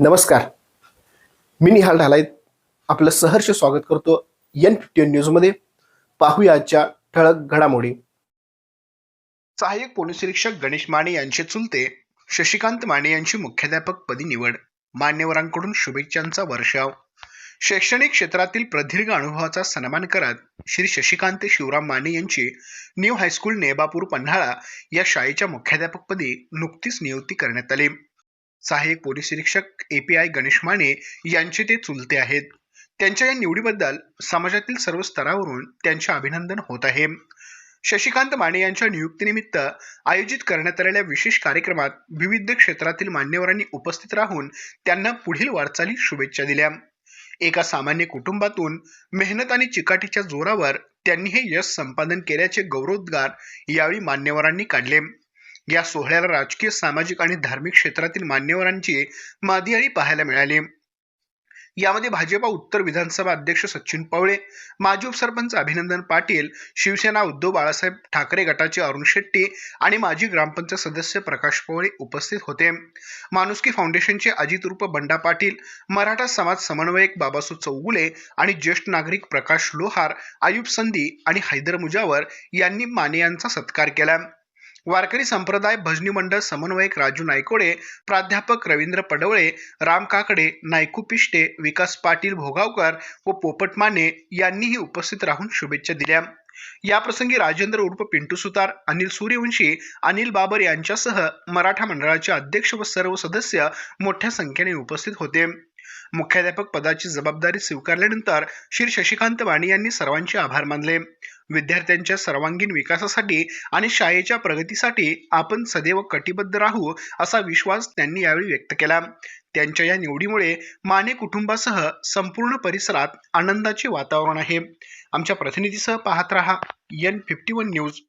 नमस्कार. मी निहाल ढालायत आपलं सहर्ष स्वागत करतो एन फिफ्टी न्यूजमध्ये पाहूया आजच्या ठळक घडामोडी. सहाय्यक पोलीस निरीक्षक गणेश माने यांचे चुलते शशिकांत माने यांची मुख्याध्यापक पदी निवड. मान्यवरांकडून शुभेच्छांचा वर्षाव. शैक्षणिक क्षेत्रातील प्रदीर्घ अनुभवाचा सन्मान करत श्री शशिकांत शिवराम माने यांची न्यू हायस्कूल नेबापूर पन्हाळा या शाळेच्या मुख्याध्यापकपदी नुकतीच नियुक्ती करण्यात आली. सहाय्यक पोलीस निरीक्षक एपीआय गणेश माने यांचे ते चुलते आहेत. त्यांच्या या निवडीबद्दल समाजातील सर्व स्तरावरून त्यांचे अभिनंदन होत आहे. शशिकांत माने यांच्या नियुक्तीनिमित्त आयोजित करण्यात आलेल्या विशेष कार्यक्रमात विविध क्षेत्रातील मान्यवरांनी उपस्थित राहून त्यांना पुढील वाटचाली शुभेच्छा दिल्या. एका सामान्य कुटुंबातून मेहनत आणि चिकाटीच्या जोरावर त्यांनी हे यश संपादन केल्याचे गौरवोद्गार यावेळी मान्यवरांनी काढले. या सोहळ्याला राजकीय सामाजिक आणि धार्मिक क्षेत्रातील मान्यवरांची मादियाळी पाहायला मिळाली. यामध्ये भाजपा उत्तर विधानसभा अध्यक्ष सचिन पवळे माजी उपसरपंच अभिनंदन पाटील शिवसेना उद्धव बाळासाहेब ठाकरे गटाचे अरुण शेट्टी आणि माजी ग्रामपंचायत सदस्य प्रकाश पवळे उपस्थित होते. माणुसकी फाउंडेशनचे अजित रूप बंडा पाटील मराठा समाज समन्वयक बाबासू चौगुले आणि ज्येष्ठ नागरिक प्रकाश लोहार आयुब संधी आणि हैदर मुजावर यांनी माने यांचा सत्कार केला. वारकरी संप्रदाय भजनी मंडळ समन्वयक राजू नायकोडे प्राध्यापक रवींद्र पडवळे राम काकडे नायकू पिष्टे विकास पाटील भोगावकर व पोपट माने यांनीही उपस्थित राहून शुभेच्छा दिल्या. याप्रसंगी राजेंद्र उर्फ पिंटू सुतार अनिल सूर्यवंशी अनिल बाबर यांच्यासह मराठा मंडळाचे अध्यक्ष व सर्व सदस्य मोठ्या संख्येने उपस्थित होते. मुख्याध्यापक पदाची जबाबदारी स्वीकारल्यानंतर श्री शशिकांत वाणी यांनी सर्वांचे आभार मानले. विद्यार्थ्यांच्या सर्वांगीण विकासासाठी आणि शाळेच्या प्रगतीसाठी आपण सदैव कटिबद्ध राहू असा विश्वास त्यांनी यावेळी व्यक्त केला. त्यांच्या या निवडीमुळे माने कुटुंबासह संपूर्ण परिसरात आनंदाचे वातावरण आहे. आमच्या प्रतिनिधीसह पाहत रहा एन फिफ्टी वन न्यूज